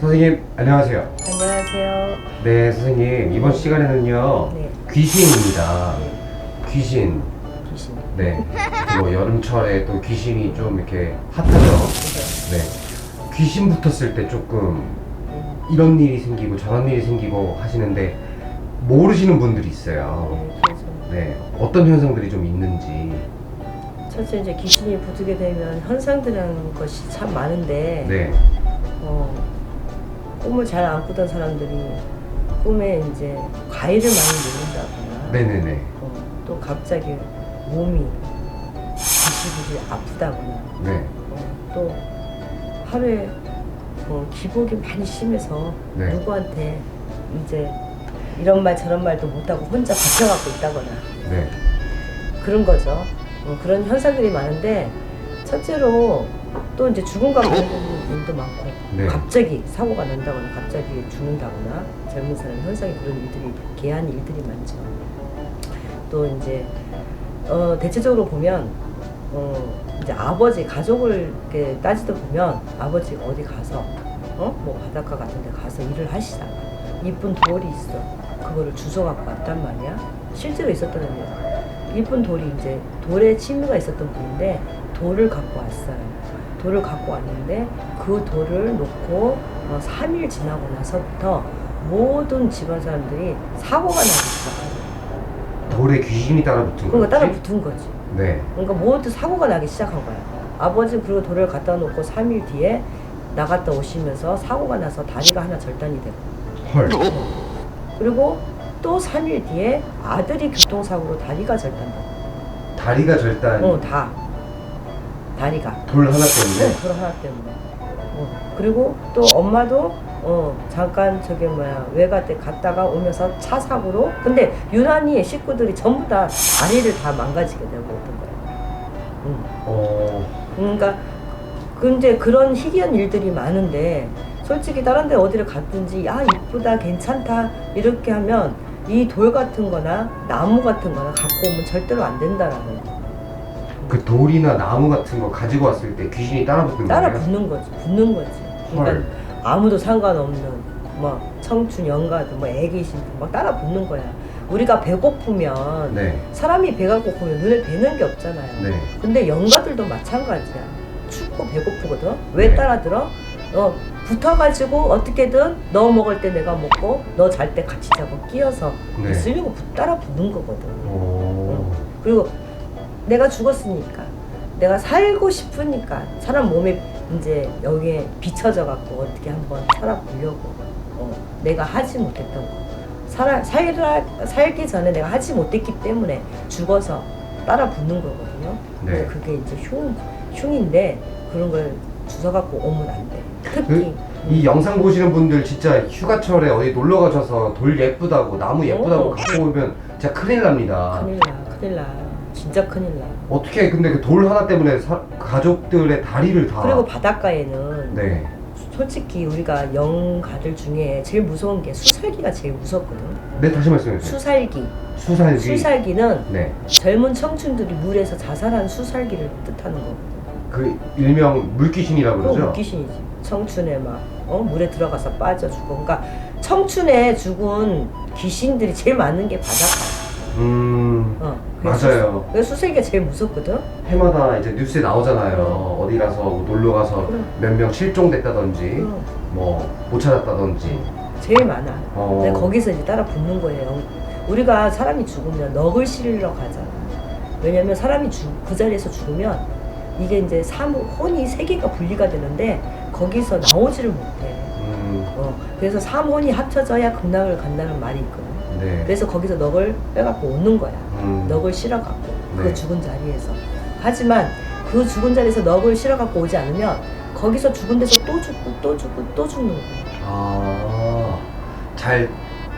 선생님 안녕하세요. 안녕하세요. 네 선생님 이번 시간에는요 네. 귀신입니다. 귀신. 귀신. 네. 뭐 여름철에 또 귀신이 좀 이렇게 핫하죠. 네. 귀신 붙었을 때 조금 이런 일이 생기고 저런 일이 생기고 하시는데 모르시는 분들이 있어요. 네, 그래서 네. 어떤 현상들이 좀 있는지. 첫째 이제 귀신이 붙게 되면 현상들이라는 것이 참 많은데 네. 어, 꿈을 잘 안 꾸던 사람들이 꿈에 이제 과일을 많이 먹는다거나 네네네. 어, 또 갑자기 몸이 지시들이 아프다거나 네. 어, 또 하루에 어, 기복이 많이 심해서 네. 누구한테 이제 이런 말 저런 말도 못하고 혼자 버텨갖고 있다거나 네. 그런 거죠. 어, 그런 현상들이 많은데 첫째로 또 이제 죽음과 관련된 일도 많고 네. 갑자기 사고가 난다거나 갑자기 죽는다거나 젊은 사람 현상이 그런 일들이 개한 일들이 많죠. 또 이제 어, 대체적으로 보면 어, 이제 아버지 가족을 이렇게 따지다 보면 아버지가 어디 가서 어? 뭐 바닷가 같은 데 가서 일을 하시다가 이쁜 돌이 있어 그거를 주워 갖고 왔단 말이야 실제로 있었다는 거야 이쁜 돌이 이제 돌에 취미가 있었던 분인데 돌을 갖고 왔어요 돌을 갖고 왔는데 그 돌을 놓고 어, 3일 지나고 나서부터 모든 집안 사람들이 사고가 나기 시작해요 돌에 귀신이 따라 붙은 그거 거지? 따라 붙은 거지 네. 그러니까 모두 사고가 나기 시작한 거야. 아버지 그리고 돌을 갖다 놓고 3일 뒤에 나갔다 오시면서 사고가 나서 다리가 하나 절단이 되고 헐. 그리고 또 3일 뒤에 아들이 교통사고로 다리가 절단되고 다리가 절단. 어, 다 다리가 돌 하나 때문에. 네, 그런 하나 때문에 어, 그리고 또 엄마도 어, 잠깐 저기 뭐야 외가 때 갔다가 오면서 차 사고로 근데 유난히 식구들이 전부 다 다리를 다 망가지게 되고 있던 거예요. 음. 어. 그러니까 근데 그런 희귀한 일들이 많은데 솔직히 다른 데 어디를 갔든지 야 이쁘다 괜찮다 이렇게 하면 이 돌 같은 거나 나무 같은 거나 갖고 오면 절대로 안 된다라는 거. 그 돌이나 나무 같은 거 가지고 왔을 때 귀신이 따라 붙는 따라 거예요? 붙는 거지 붙는 거지 그러니까 헐. 아무도 상관없는 뭐 청춘 연가든 뭐 애기신들 막 따라 붙는 거야 우리가 배고프면 네. 사람이 배가 고프면 눈에 뵈는 게 없잖아요 네. 근데 영가들도 마찬가지야. 춥고 배고프거든. 왜 네. 따라 들어? 어, 붙어가지고 어떻게든 너 먹을 때 내가 먹고 너 잘 때 같이 자고 끼어서 네. 붙- 따라 붙는 거거든. 어. 그리고 내가 죽었으니까 내가 살고 싶으니까 사람 몸에 이제 여기에 비춰져 갖고 어떻게 한번 살아보려고 어, 내가 하지 못했던 거 살아, 살라, 살기 전에 내가 하지 못했기 때문에 죽어서 따라 붙는 거거든요 네. 근데 그게 이제 흉, 흉인데 그런 걸 주워 갖고 오면 안 돼 특히 이 영상 보시는 분들 진짜 휴가철에 어디 놀러 가셔서 돌 예쁘다고 나무 예쁘다고 오. 갖고 오면 진짜 큰일 납니다. 큰일 나 큰일 나 진짜 큰일 나 어떻게 근데 그 돌 하나 때문에 사- 가족들의 다리를 다 그리고 바닷가에는 네. 솔직히 우리가 영가들 중에 제일 무서운 게 수살기가 제일 무섭거든. 네 다시 말씀해 주세요. 수살기. 수살기. 수살기는 네. 젊은 청춘들이 물에서 자살한 수살기를 뜻하는 거. 그 일명 물귀신이라고 그거 그러죠? 웃기신이지. 청춘에 막 어? 물에 들어가서 빠져 죽어. 그러니까 청춘에 죽은 귀신들이 제일 많은 게 바닷가. 음. 어. 그래서 맞아요. 수- 그래서 수살기가 제일 무섭거든. 해마다 이제 뉴스에 나오잖아요. 어디 가서 뭐 놀러 가서 그럼. 몇명 실종됐다든지 어. 뭐 못 찾았다든지. 제일 많아. 어. 근데 거기서 이제 따라 붙는 거예요. 우리가 사람이 죽으면 넋을 실으러 가잖아. 왜냐면 사람이 죽, 그 자리에서 죽으면 이게 이제 삼, 혼이 세 개가 분리가 되는데 거기서 나오지를 못해. 음. 어, 그래서 삼혼이 합쳐져야 극락을 간다는 말이 있거든. 네. 그래서 거기서 넋을 빼갖고 오는 거야. 음. 넋을 실어갖고 그 네. 죽은 자리에서. 하지만 그 죽은 자리에서 넋을 실어갖고 오지 않으면 거기서 죽은 데서 또 죽고 또 죽고 또 죽는 거야. 아. 잘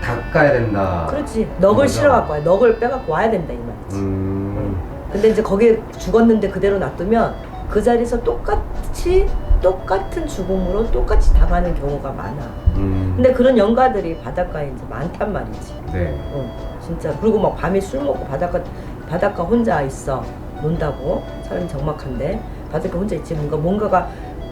닦아야 된다. 그렇지. 넋을 맞아. 실어갖고 와야 넋을 빼갖고 와야 된다 이 말이지. 음. 근데 이제 거기에 죽었는데 그대로 놔두면 그 자리에서 똑같이 똑같은 죽음으로 똑같이 당하는 경우가 많아. 음. 근데 그런 영가들이 바닷가에 이제 많단 말이지. 네. 어, 진짜. 그리고 막 밤에 술 먹고 바닷가 바닷가 혼자 있어 논다고 사람이 적막한데 바닷가 혼자 있지 뭔가 뭔가가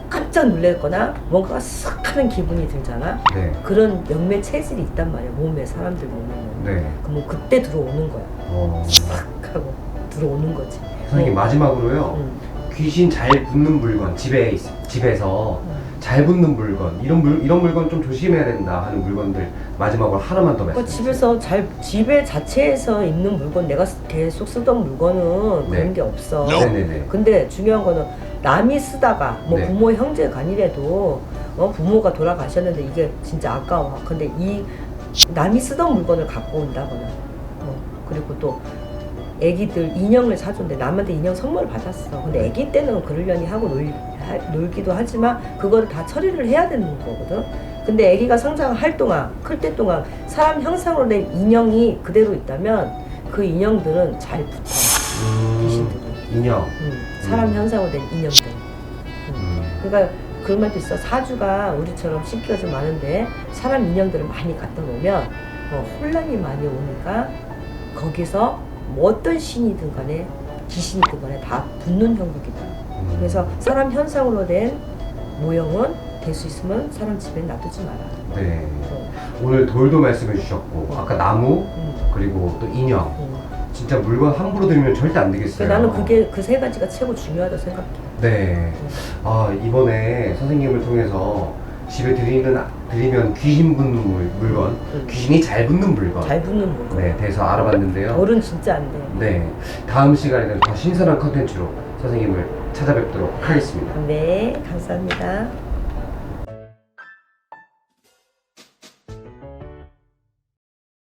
깜짝 놀랄거나 뭔가가 싹 하는 기분이 들잖아. 네. 그런 영매 체질이 있단 말이야. 몸에 사람들 몸에는. 네. 그러면 그때 들어오는 거야. 어, 싹 하고 들어오는 거지. 선생님 마지막으로요. 응. 귀신 잘 붙는 물건 집에 있- 집에서 응. 잘 붙는 물건 이런 물 이런 물건 좀 조심해야 된다 하는 물건들 마지막으로 하나만 더 말씀해 주세요. 집에서 잘 집에 자체에서 있는 물건 내가 쓰- 계속 쓰던 물건은 네. 그런 게 없어. 네네네. 근데 중요한 거는 남이 쓰다가 뭐 네. 부모 형제 간이라도 어, 부모가 돌아가셨는데 이게 진짜 아까워. 근데 이 남이 쓰던 물건을 갖고 온다거나 어, 그리고 또 애기들 인형을 사준대 남한테 인형 선물 받았어. 근데 애기 때는 그러려니 하고 놀, 하- 놀기도 하지만 그거를 다 처리를 해야 되는 거거든. 근데 애기가 성장할 동안 클 때 동안 사람 형상으로 된 인형이 그대로 있다면 그 인형들은 잘 붙어. 음, 귀신들이. 인형. 음, 사람 음. 형상으로 된 인형들. 음, 그러니까 그런 말도 있어. 사주가 우리처럼 씻기가 좀 많은데 사람 인형들을 많이 갖다 놓으면 어, 혼란이 많이 오니까 거기서 뭐 어떤 신이든 간에 귀신이든 간에 다 붙는 형국이다. 음. 그래서 사람 현상으로 된 모형은 될 수 있으면 사람 집에 놔두지 마라. 네. 어, 오늘 돌도 말씀해 주셨고 아까 나무 음, 그리고 또 인형 음. 진짜 물건 함부로 들면 절대 안 되겠어요. 나는 그게 그 세 가지가 최고 중요하다 고 생각해. 네. 아 이번에 선생님을 통해서 집에 드리는 드리면 귀신 붙는 물, 물건 음. 귀신이 잘 붙는 물건 잘 붙는 물건. 네 대해서 알아봤는데요. 어른 진짜 안 돼. 네 다음 시간에는 더 신선한 컨텐츠로 선생님을 찾아뵙도록 하겠습니다. 네, 감사합니다.